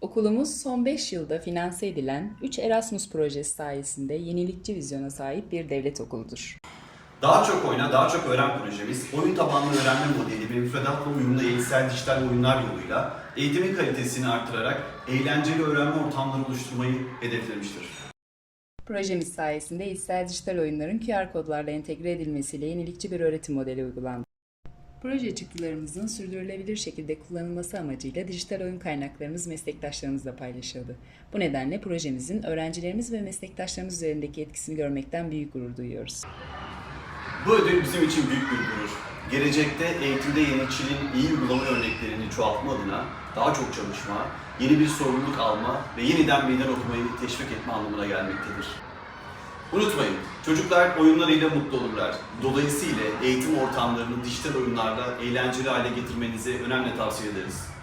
Okulumuz son 5 yılda finanse edilen 3 Erasmus projesi sayesinde yenilikçi vizyona sahip bir devlet okuludur. Daha çok oyna, daha çok öğren projemiz, oyun tabanlı öğrenme modeli ve müfredatla uyumlu eğitsel dijital oyunlar yoluyla eğitimin kalitesini artırarak eğlenceli öğrenme ortamları oluşturmayı hedeflemiştir. Projemiz sayesinde içsel dijital oyunların QR kodlarla entegre edilmesiyle yenilikçi bir öğretim modeli uygulandı. Proje çıktılarımızın sürdürülebilir şekilde kullanılması amacıyla dijital oyun kaynaklarımız meslektaşlarımızla paylaşıldı. Bu nedenle projemizin öğrencilerimiz ve meslektaşlarımız üzerindeki etkisini görmekten büyük gurur duyuyoruz. Bu ödül bizim için büyük bir gurur. Gelecekte eğitimde yenilikçiliğin iyi uygulama örneklerini çoğaltma adına daha çok çalışma, yeni bir sorumluluk alma ve yeniden meydan okumayı teşvik etme anlamına gelmektedir. Unutmayın, çocuklar oyunlarıyla mutlu olurlar. Dolayısıyla eğitim ortamlarını dijital oyunlarla eğlenceli hale getirmenizi önemli tavsiye ederiz.